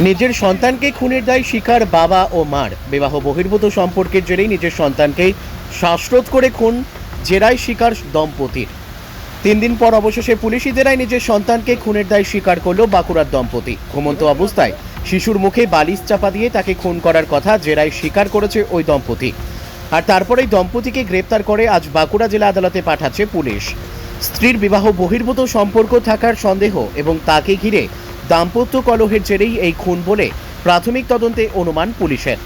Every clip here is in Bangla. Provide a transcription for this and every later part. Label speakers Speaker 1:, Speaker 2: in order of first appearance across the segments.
Speaker 1: নিজের সন্তানকে খুনের দায় শিকার বাবা ও মার। বিবাহ বহির্ভূত সম্পর্কের জেরেই নিজের সন্তানকে শ্বাসরোধ করে খুন জেরায় শিকার দম্পতির। তিন দিন পর অবশেষে পুলিশি জেরায় নিজের সন্তানকে খুনের দায় স্বীকার করল বাঁকুড়ার দম্পতি। ঘুমন্ত অবস্থায় শিশুর মুখে বালিশ চাপা দিয়ে তাকে খুন করার কথা জেরায় স্বীকার করেছে ওই দম্পতি। আর তারপরেই দম্পতিকে গ্রেপ্তার করে আজ বাঁকুড়া জেলা আদালতে পাঠাচ্ছে পুলিশ। স্ত্রীর বিবাহ বহির্ভূত সম্পর্ক থাকার সন্দেহ এবং তাকে ঘিরে দাম্পত্য কলহের জেরেই এই খুন বলে প্রাথমিক তদন্তে অনুমান পুলিশের।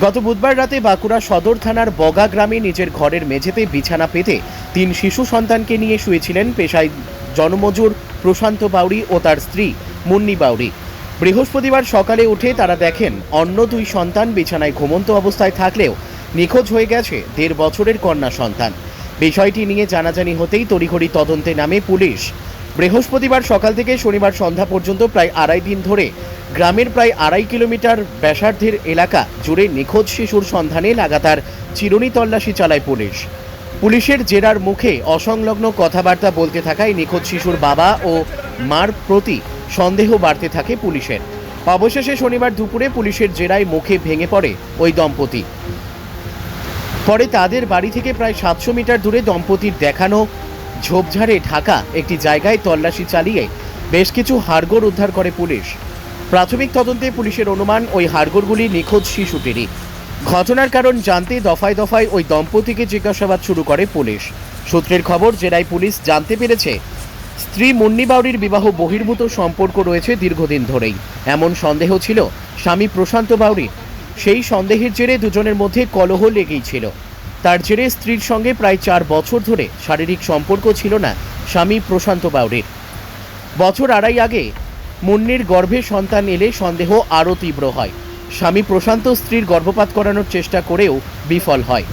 Speaker 1: গত বুধবার রাতে বাঁকুড়া সদর থানার বগা গ্রামে নিজের ঘরের মেঝেতে বিছানা পেতে তিন শিশু সন্তানকে নিয়ে শুয়েছিলেন পেশায় জনমজুর প্রশান্ত বাউরি ও তার স্ত্রী মুন্নি বাউরি বৃহস্পতিবার সকালে উঠে তারা দেখেন অন্য দুই সন্তান বিছানায় ঘুমন্ত অবস্থায় থাকলেও নিখোঁজ হয়ে গেছে দেড় বছরের কন্যা সন্তান। বিষয়টি নিয়ে জানাজানি হতেই তড়িঘড়ি তদন্তে নামে পুলিশ। বৃহস্পতিবার সকাল থেকে শনিবার সন্ধ্যা পর্যন্ত প্রায় আড়াই দিন ধরে গ্রামের প্রায় আড়াই কিলোমিটার ব্যাসার্ধের এলাকা জুড়ে নিখোঁজ শিশুর সন্ধানে লাগাতার চিরুনি তল্লাশি চালায় পুলিশ। পুলিশের জেরার মুখে অসংলগ্ন কথাবার্তা বলতে থাকায় নিখোঁজ শিশুর বাবা ও মার প্রতি সন্দেহ বাড়তে থাকে পুলিশের। অবশেষে শনিবার দুপুরে পুলিশের জেরায় মুখে ভেঙে পড়ে ওই দম্পতি। পরে তাদের বাড়ি থেকে প্রায় সাতশো মিটার দূরে দম্পতির দেখানো ঝোপঝাড়ে ঢাকা একটি জায়গায় তল্লাশি চালিয়ে বেশ কিছু হাড়গোড় উদ্ধার করে পুলিশ। প্রাথমিক তদন্তে পুলিশের অনুমান, ওই হাড়গোড়গুলি নিখোঁজ শিশুটিরই। ঘটনার কারণ জানতে দফায় দফায় ওই দম্পতিকে জিজ্ঞাসাবাদ শুরু করে পুলিশ। সূত্রের খবর, জেরায় পুলিশ জানতে পেরেছে, স্ত্রী মুন্নি বাউরির বিবাহ বহির্ভূত সম্পর্ক রয়েছে দীর্ঘদিন ধরেই। এমন সন্দেহ ছিল স্বামী প্রশান্ত বাউরির। সেই সন্দেহের জেরে দুজনের মধ্যে কলহ লেগেই ছিল। তার জেরে স্ত্রীর সঙ্গে প্রায় চার বছর ধরে শারীরিক সম্পর্ক ছিল না স্বামী প্রশান্ত বাউরির বছর আড়াই আগে মুন্নির গর্ভে সন্তান এলে সন্দেহ আরও তীব্র হয়। স্বামী প্রশান্ত স্ত্রীর গর্ভপাত করানোর চেষ্টা করেও বিফল হয়।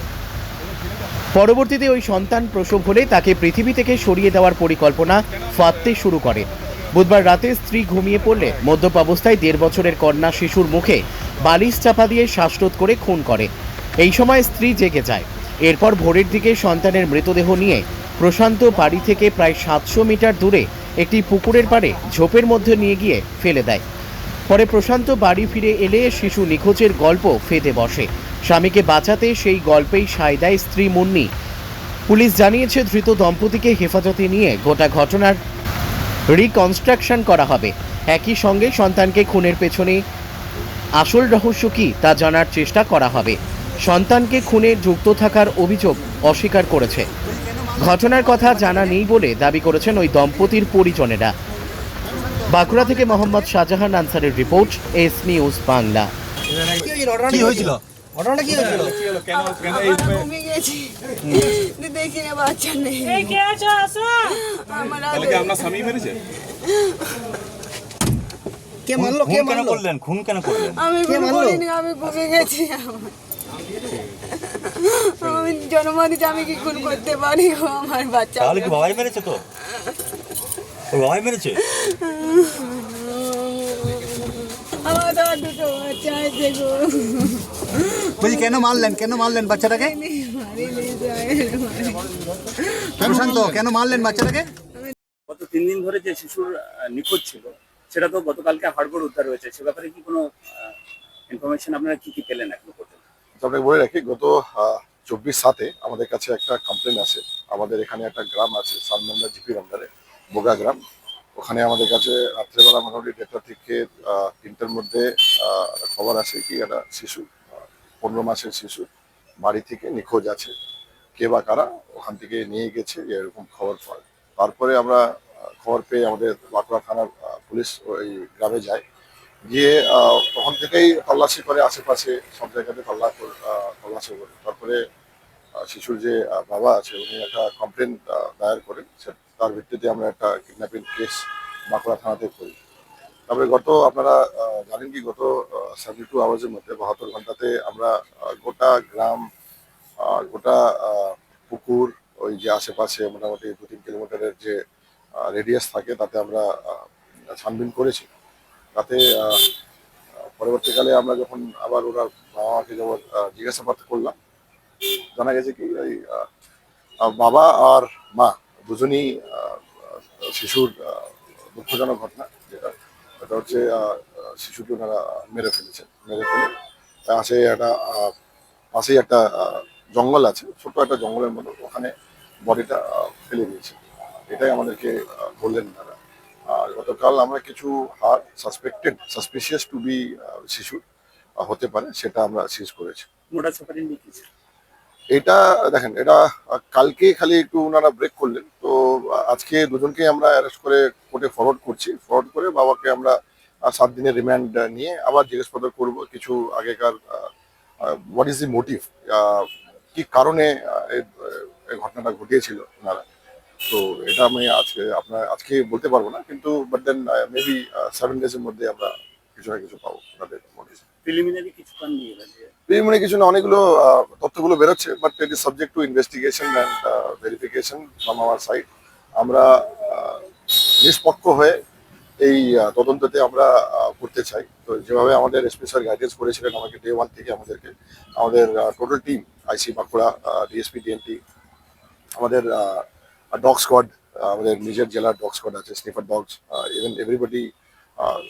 Speaker 1: পরবর্তীতে ওই সন্তান প্রসব হলে তাকে পৃথিবী থেকে সরিয়ে দেওয়ার পরিকল্পনা ফাঁদতে শুরু করে। বুধবার রাতে স্ত্রী ঘুমিয়ে পড়লে মদ্যপ অবস্থায় দেড় বছরের কন্যা শিশুর মুখে বালিশ চাপা দিয়ে শ্বাসরোধ করে খুন করে। এই সময় স্ত্রী জেগে যায়। এরপর ভোরের দিকে সন্তানের মৃতদেহ নিয়ে প্রশান্ত বাড়ি থেকে প্রায় সাতশো মিটার দূরে একটি পুকুরের পাড়ে ঝোপের মধ্যে নিয়ে গিয়ে ফেলে দেয়। পরে প্রশান্ত বাড়ি ফিরে এলে শিশু নিখোঁজের গল্প ফেটে বসে। স্বামীকে বাঁচাতে সেই গল্পেই সায় দেয় স্ত্রী মুন্নি। পুলিশ জানিয়েছে, ধৃত দম্পতিকে হেফাজতে নিয়ে গোটা ঘটনার রিকনস্ট্রাকশন করা হবে। একই সঙ্গে সন্তানকে খুনের পেছনে আসল রহস্য কী তা জানার চেষ্টা করা হবে। সন্তানকে খুনে যুক্ত থাকার অভিযোগ অস্বীকার করেছে। ঘটনার কথা জানা নেই বলে দাবি করেছেন ওই দম্পতির পরিজনেরা। বাঁকুড়া থেকে মোহাম্মদ শাহজাহান আনসারের রিপোর্ট, এস নিউজ বাংলা।
Speaker 2: কি হয়েছিল? ঘটনাটা কি হয়েছিল?
Speaker 3: কি হলো? কেন কেন
Speaker 4: আমার
Speaker 3: এইভাবে
Speaker 4: আমি গেছি। দেখি না বাচ্চা নেই।
Speaker 3: কি আপনার স্বামী মেরেছে?
Speaker 2: কে মারলো? কে মারলো?
Speaker 5: করলেন? খুন কেন করলেন?
Speaker 4: আমি
Speaker 2: কে মারলো?
Speaker 4: আমি ঘুমিয়ে গেছি। আমি জন্ম আমি কি খুন করতে পারি গো আমার বাচ্চা।
Speaker 5: তাহলে কি বাবাই মেরেছে তো? বাবাই মেরেছে?
Speaker 4: আমার তো আর দুটো বাচ্চা আছে গো।
Speaker 6: বলছি কেন মারলেন? কেন মারলেন বাচ্চাটাকে?
Speaker 4: মারিনি
Speaker 6: প্রশান্ত কেন মারলেন বাচ্চাটাকে?
Speaker 7: গত তিন দিন ধরে যে শিশুর আহ, নিখোঁজ ছিল সেটা তো গতকালকে হাড়গোড় উদ্ধার হয়েছে। সে ব্যাপারে কি কোনো ইনফরমেশন আপনারা কি কি পেলেন এখনও পর্যন্ত?
Speaker 8: আপনাকে বলে রাখি গত চব্বিশ সাতে আমাদের কাছে একটা কমপ্লেন আছে আমাদের এখানে একটা গ্রাম আছে সানমন্দা জিপির আন্ডারে বোগা গ্রাম। ওখানে আমাদের কাছে রাত্রেবেলা মোটামুটি দেড়টা থেকে আহ, তিনটার মধ্যে আহ, খবর আসে কি একটা শিশু পনেরো মাসের শিশু বাড়ি থেকে নিখোঁজ আছে। কে বা কারা ওখান থেকে নিয়ে গেছে, এরকম খবর পায়। তারপরে আমরা খবর পেয়ে আমাদের বাঁকুড়া থানার পুলিশ ওই গ্রামে যায়। গিয়ে তখন থেকেই তল্লাশি করে আশেপাশে সব জায়গাতে তল্লা তল্লাশি করে। তারপরে শিশুর যে বাবা আছে উনি একটা কমপ্লেন দায়ের করেন। তার ভিত্তিতে আমরা একটা কিডন্যাপিং কেস বাঁকুড়া থানাতে করি। তারপরে গত আপনারা জানেন কি গত সেভেন্টি টু আওয়ার্সের মধ্যে বাহাত্তর ঘন্টাতে আমরা গোটা গ্রাম গোটা পুকুর ওই যে আশেপাশে মোটামুটি দু তিন কিলোমিটারের যে রেডিয়াস থাকে তাতে আমরা ছানবিন করেছি। তাতে পরবর্তীকালে আমরা যখন আবার ওরা বাবা মাকে যখন জিজ্ঞাসাবাদ করলাম জানা গেছে কি আহ, বাবা আর মা দুজনই শিশুর দুঃখজনক ঘটনা যেটা এটা হচ্ছে শিশুকে ওনারা মেরে ফেলেছেন, মেরে ফেলে। পাশে একটা পাশেই একটা জঙ্গল আছে, ছোট্ট একটা জঙ্গলের মতো, ওখানে বডিটা ফেলে দিয়েছে। এটাই আমাদেরকে বললেন ওনারা আর গতকাল আমরা কিছু হার সাসপেক্টেড সাসপিশিয়াস টু বি শিশু হতে পারে, সেটা আমরা সিজ করেছি।
Speaker 7: মোটা?
Speaker 8: এটা, দেখেন, এটা কালকে খালি একটু ওনারা ব্রেক করলেন। তো আজকে দুজনকে আমরা অ্যারেস্ট করে কোর্টে ফরওয়ার্ড করছি। ফরওয়ার্ড করে বাবাকে আমরা সাত দিনের রিমান্ড নিয়ে আবার জিজ্ঞাসাবাদ করব কিছু আগেকার হোয়াট ইজ দি মোটিভ কি কারণে এই ঘটনাটা ঘটিয়েছিল ওনারা? তো, এটা আমি আজকে, আপনার, আজকে বলতে পারব না, কিন্তু বাট দেন মেবি সেভেন ডেজের মধ্যে আমরা কিছু না কিছু পাবো, ওনাদের মোটিভ
Speaker 7: প্রিলিমিনারি কিছু
Speaker 8: না, অনেকগুলো তথ্যগুলো বেরোচ্ছে but it is subject to investigation and verification from our side আমরা নিষ্পক্ষ হয়ে এই তদন্ততে আমরা করতে চাই। তো যেভাবে আমাদের স্যার গাইডেন্স করেছিলেন আমাকে ডে ওয়ান থেকে আমাদেরকে, আমাদের total team IC Bankura DSP DNT আমাদের ডগ স্কোয়াড আমাদের নিজের জেলার ডগ স্কোয়াড আছে স্নিফার ডগস ইভেন এভরিবডি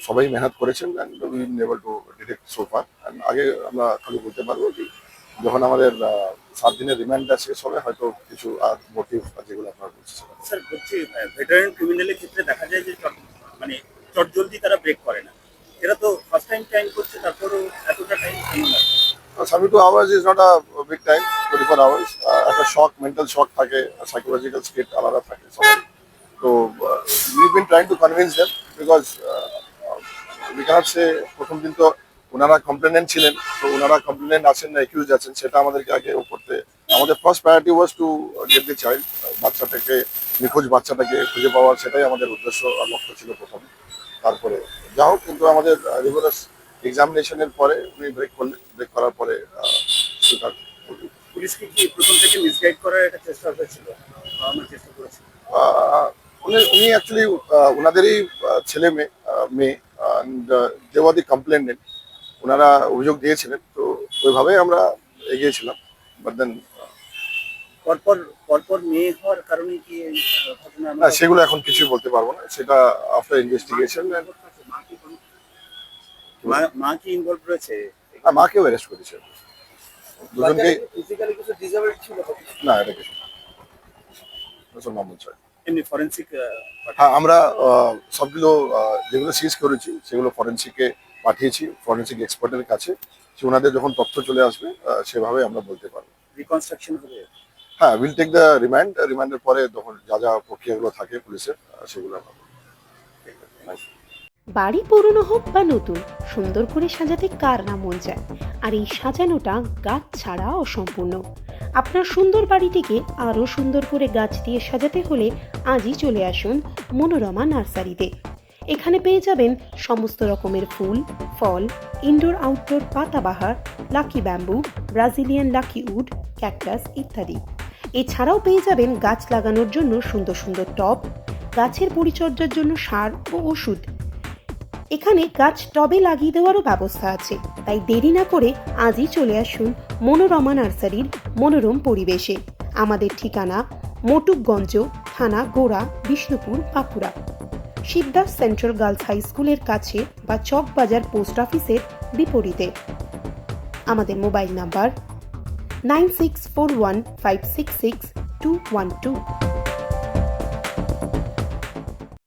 Speaker 8: সবাই মেহনত করেছেন and we able to detect so far and আগে আমরা খালি বলতে পারব কি যখন আমাদের সাত দিনের রিমান্ডটা শেষ হবে হয়তো কিছু আর মোটিভ যেগুলো আপনারা বলছেন
Speaker 7: স্যার বলছি ভেটারেন ক্রিমিনালের ক্ষেত্রে দেখা যায় যে মানে চট জলদি তারা ব্রেক করে না। এরা তো ফার্স্ট টাইম টাইম করছে তারপরেও এতটা time
Speaker 8: seven two hours is not a big time twenty four hours একটা শক মেন্টাল শক থাকে সাইকোলজিক্যাল স্টেট আলাদা থাকে সবাই তো we been trying to convince them because we can't say প্রথম দিন তো ওনারা কমপ্লেনেন্ট ছিলেন তো ওনারা কমপ্লেনেন্ট আছেন না অ্যাকিউজ আছেন সেটা আমাদেরকে আগে করতে আমাদের first priority was to get the child বাচ্চাটাকে নিখোঁজ বাচ্চাটাকে খুঁজে পাওয়ার সেটাই আমাদের উদ্দেশ্য আর লক্ষ্য ছিল প্রথমে। তারপরে যা হোক কিন্তু আমাদের রিভারাস এক্সামিনেশনের পরে উনি ব্রেক করলেন ব্রেক করার পরে স্বীকার।
Speaker 7: পুলিশকে কি প্রথম থেকে মিসগাইড করার একটা চেষ্টা হয়েছিল? চেষ্টা করেছিল
Speaker 8: উনি উনি অ্যাকচুয়ালি ওনাদেরই ছেলে মেয়ে মেয়ে দেওয়াদি কমপ্লেন্ট ওনারা অভিযোগ দিয়েছিলেন তো ওইভাবেই আমরা এগিয়েছিলাম বাট দেন
Speaker 7: পরপর পরপর মেয়ে হওয়ার কারণে কি
Speaker 8: না সেগুলো এখন কিছুই বলতে পারব না সেটা আফটার ইনভেস্টিগেশন
Speaker 7: মা কি ইনভলভ রয়েছে?
Speaker 8: মাকেও অ্যারেস্ট করেছে। দুজনকে
Speaker 2: ফিজিক্যালি কিছু ডিসেবল ছিল
Speaker 8: না এটা কিছু না। মামুল চাই
Speaker 7: এমনি ফরেন্সিক
Speaker 8: হ্যাঁ আমরা সবগুলো যেগুলো সিজ করেছি সেগুলো ফরেন্সিকে পাঠিয়েছি ফরেন্সিক এক্সপার্টের কাছে। ওনাদের যখন তথ্য চলে আসবে সেভাবে আমরা বলতে পারব।
Speaker 7: রিকনস্ট্রাকশন হবে?
Speaker 8: হ্যাঁ উইল টেক দ্য রিমান্ড রিমান্ডের পরে তখন যা যা প্রক্রিয়াগুলো থাকে পুলিশের সেগুলো আমরা
Speaker 9: বাড়ি পুরনো হোক বা নতুন সুন্দর করে সাজাতে কার না মন চায়? আর এই সাজানোটা গাছ ছাড়া অসম্পূর্ণ। আপনার সুন্দর বাড়িটিকে আরও সুন্দর করে গাছ দিয়ে সাজাতে হলে আজই চলে আসুন মনোরমা নার্সারিতে। এখানে পেয়ে যাবেন সমস্ত রকমের ফুল, ফল indoor outdoor পাতাবাহার lucky bamboo Brazilian lucky wood cactus ইত্যাদি। এছাড়াও পেয়ে যাবেন গাছ লাগানোর জন্য সুন্দর সুন্দর টব, গাছের পরিচর্যার জন্য সার ও ওষুধ। এখানে গাছ টবে লাগিয়ে দেওয়ারও ব্যবস্থা আছে। তাই দেরি না করে আজই চলে আসুন মনোরমা নার্সারির মনোরম পরিবেশে। আমাদের ঠিকানা মটুকগঞ্জ, থানা Gora, Bishnupur, Bankura. Shibdas central girls high স্কুলের কাছে বা চকবাজার পোস্ট অফিসের বিপরীতে। আমাদের mobile number nine six four one five six six two one two.